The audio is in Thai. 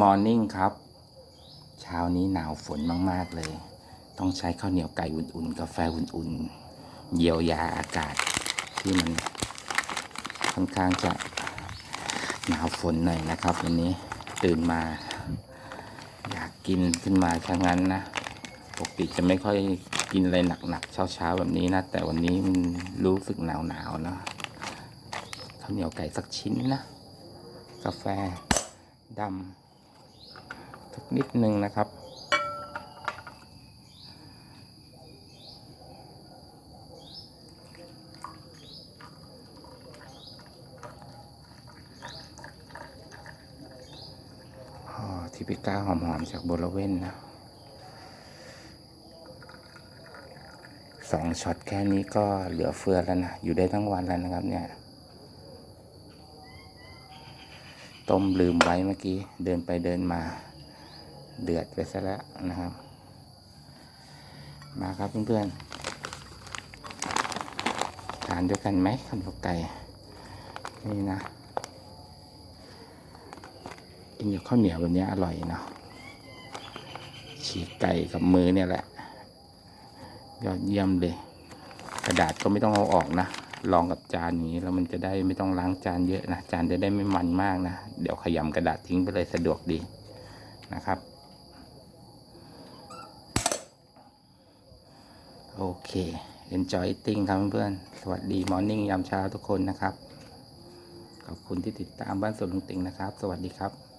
มอร์นิ่งครับ เช้านี้หนาวฝนมาก ๆ เลย ต้องใช้ข้าวเหนียวไก่อุ่นๆ กาแฟอุ่นๆ เยียวยาอากาศที่มันค่อนข้างจะหนาวฝนหน่อยนะครับวันนี้ตื่นมา อยากกินขึ้นมาชะงั้นนะปกติจะไม่ค่อยกินอะไรหนักๆเช้าๆแบบนี้นะ แต่วันนี้มันรู้สึกหนาวๆเนะข้าวเหนียวไก่สักชิ้นนะ กาแฟดำ สักนิดหนึ่งนะครับอ๋อทิปิก้าหอมๆจากโบลเว่นนะสองช็อตแค่นี้ก็เหลือเฟือแล้วนะ อยู่ได้ทั้งวันแล้วนะครับเนี่ยต้มลืมไว้เมื่อกี้ เดินไปเดินมา เดือดไปซะแล้วนะครับ มาครับเพื่อนๆทานด้วยกันไหมขนมไก่นี่นะกินกับข้าวเหนียวแบบนี้อร่อยเนาะฉีกไก่กับมือเนี่ยแหละ ยอดเยี่ยมเลย กระดาษก็ไม่ต้องเอาออกนะลองกับจานนี้แล้วมันจะได้ไม่ต้องล้างจานเยอะนะจานจะได้ไม่มันมากนะ เดี๋ยวขยำกระดาษทิ้งไปเลยสะดวกดีนะครับ โอเค enjoy eating ครับเพื่อนๆ สวัสดีมอร์นิ่งยามเช้าทุกคนนะครับ ขอบคุณที่ติดตามบ้านสวนลุงติงนะครับ สวัสดีครับ